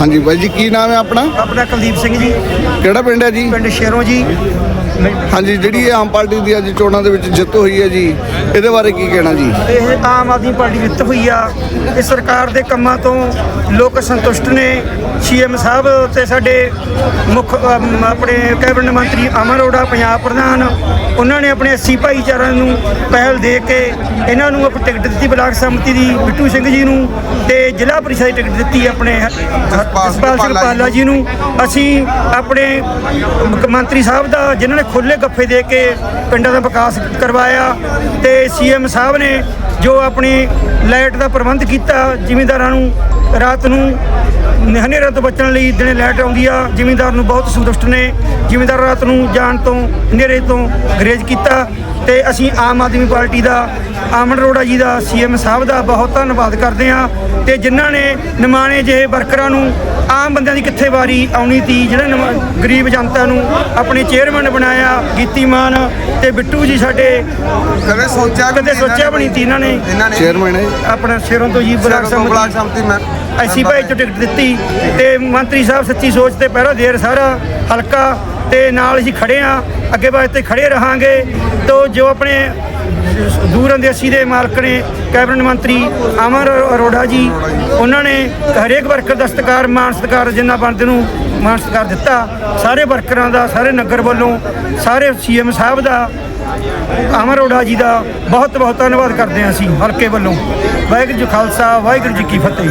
ਹਾਂਜੀ ਬਾਈ ਜੀ ਕੀ ਨਾਮ ਹੈ ਆਪਣਾ? ਆਪਣਾ ਕੁਲਦੀਪ ਸਿੰਘ ਜੀ। ਕਿਹੜਾ ਪਿੰਡ ਹੈ ਜੀ? ਪਿੰਡ ਸ਼ੇਰੋਂ ਜੀ। ਹਾਂਜੀ ਜਿਹੜੀ ਆਮ ਪਾਰਟੀ ਦੀ ਅੱਜ ਚੋਣਾਂ ਦੇ ਵਿੱਚ ਜਿੱਤ ਹੋਈ ਹੈ ਜੀ ਇਹਦੇ ਬਾਰੇ ਕੀ ਕਹਿਣਾ ਜੀ? ਇਹ ਆਮ ਆਦਮੀ ਪਾਰਟੀ ਜਿੱਤ ਹੋਈ ਆ। ਇਹ ਸਰਕਾਰ ਦੇ ਕੰਮਾਂ ਤੋਂ ਲੋਕ ਸੰਤੁਸ਼ਟ ਨੇ। ਸੀਐਮ ਸਾਹਿਬ ਤੇ ਸਾਡੇ ਮੁੱਖ ਅਮ, ਆਪਣੇ ਕੈਬਨਿਟ ਮੰਤਰੀ ਅਮਰ ਅਰੋੜਾ ਪੰਜਾਬ ਪ੍ਰਧਾਨ ਉਹਨਾਂ ਨੇ ਆਪਣੇ 80 ਭਾਈਚਾਰਿਆਂ ਨੂੰ ਪਹਿਲ ਦੇ ਕੇ ਇਹਨਾਂ ਨੂੰ ਆਪਣੀ ਟਿਕਟ ਦਿੱਤੀ ਬਲਾਕ ਸੰਮਤੀ ਦੀ ਬਿੱਟੂ ਸਿੰਘ ਜੀ ਨੂੰ ਤੇ ਜ਼ਿਲ੍ਹਾ ਪਰਿਸ਼ਦ ਦੀ ਟਿਕਟ ਦਿੱਤੀ ਆਪਣੇ ਜਸਪਾਲ ਸਿੰਘ ਪਾਲਾ ਜੀ ਨੂੰ। ਅਸੀਂ ਆਪਣੇ ਮੁੱਖ ਮੰਤਰੀ ਸਾਹਿਬ ਦਾ ਜਿਨ੍ਹਾਂ ਨੇ ਖੁੱਲੇ ਗੱਫੇ ਦੇ ਕੇ ਪਿੰਡਾਂ ਦਾ ਵਿਕਾਸ ਕਰਵਾਇਆ ਤੇ ਸੀਐਮ ਸਾਹਿਬ ਨੇ ਜੋ ਆਪਣੀ ਲਾਈਟ ਦਾ ਪ੍ਰਬੰਧ ਕੀਤਾ, ਜ਼ਿਮੀਂਦਾਰਾਂ ਨੂੰ ਰਾਤ ਨੂੰ ਹਨੇਰਾ ਤੋਂ ਬਚਣ ਲਈ ਦਿਨੇ ਲਾਈਟ ਆਉਂਦੀ ਆ, ਜ਼ਿਮੀਂਦਾਰ ਨੂੰ ਬਹੁਤ ਸੰਤੁਸ਼ਟ ਨੇ। ਜ਼ਿਮੀਂਦਾਰ ਰਾਤ ਨੂੰ ਜਾਣ ਤੋਂ, ਹਨੇਰੇ ਤੋਂ ਗਰੇਜ ਕੀਤਾ। ਤੇ ਅਸੀਂ ਆਮ ਆਦਮੀ ਪਾਰਟੀ ਦਾ ਆਮਨ ਅਰੋੜਾ ਜੀ ਦਾ ਸੀਐਮ ਸਾਹਿਬ ਦਾ ਬਹੁਤ ਧੰਨਵਾਦ ਕਰਦੇ ਹਾਂ ਤੇ ਜਿਨ੍ਹਾਂ ਨੇ ਨਿਮਾਣੇ ਜਿਹੇ ਵਰਕਰਾਂ ਨੂੰ ਆਮ ਬੰਦਿਆਂ ਦੀ ਕਿੱਥੇ ਵਾਰੀ ਆਉਣੀ ਤੀ ਜਿਹੜੇ ਨਿਮਾ- ਗਰੀਬ ਜਨਤਾ ਨੂੰ ਆਪਣੇ ਚੇਅਰਮੈਨ ਬਣਾਇਆ ਗੀਤੀ ਮਾਨ ਤੇ ਬਿੱਟੂ ਜੀ ਸਾਡੇ ਕਦੇ ਸੋਚਿਆ ਕਦੇ ਸੋਚਿਆ ਬਣੀ ਤੀ ਇਹਨਾਂ ਨੇ। ਚੇਅਰਮੈਨ ਹੈ। ਆਪਣਾ ਸ਼ੇਰੋਂ ਤੋਂ ਜੀ ਬਲਾਕ ਸੰਮਤੀ ਮੈਂ ਐਸੀ ਭਾਈ ਤੋਂ ਟਿਕਟ ਦਿੱਤੀ ਤੇ ਮੰਤਰੀ ਸਾਹਿਬ ਸੱਚੀ ਸੋਚ ਤੇ ਪਹਿਰਾ ਦੇਰ ਸਾਰਾ ਹਲਕਾ ਤੇ ਨਾਲ ਅਸੀਂ ਖੜੇ ਆ। ਅੱਗੇ ਵਾਸਤੇ ਖੜੇ ਰਹਾਂਗੇ। ਤੋਂ ਜੋ ਆਪਣੇ ਦੂਰ ਅੰਦੇਸੀ ਦੇ ਮਾਲਕ ਨੇ, ਕੈਬਨਿਟ ਮੰਤਰੀ ਅਮਰ ਅਰੋੜਾ ਜੀ, ਉਹਨਾਂ ਨੇ ਹਰੇਕ ਵਰਕਰ ਦਾ ਸਤਿਕਾਰ ਮਾਨ ਸਤਿਕਾਰ ਜਿੰਨਾ ਬਣਦੇ ਨੂੰ ਮਾਨ ਸਤਿਕਾਰ ਦਿੱਤਾ। ਸਾਰੇ ਵਰਕਰਾਂ ਦਾ, ਸਾਰੇ ਨਗਰ ਵੱਲੋਂ, ਸਾਰੇ ਸੀਐਮ ਸਾਹਿਬ ਦਾ, ਅਮਰ ਅਰੋੜਾ ਜੀ ਦਾ ਬਹੁਤ ਬਹੁਤ ਧੰਨਵਾਦ ਕਰਦੇ ਹਾਂ ਅਸੀਂ, ਹਲਕੇ ਵੱਲੋਂ। ਵਾਹਿਗੁਰੂ ਜੀ ਖਾਲਸਾ, ਵਾਹਿਗੁਰੂ ਜੀ ਕੀ ਫਤਿਹ।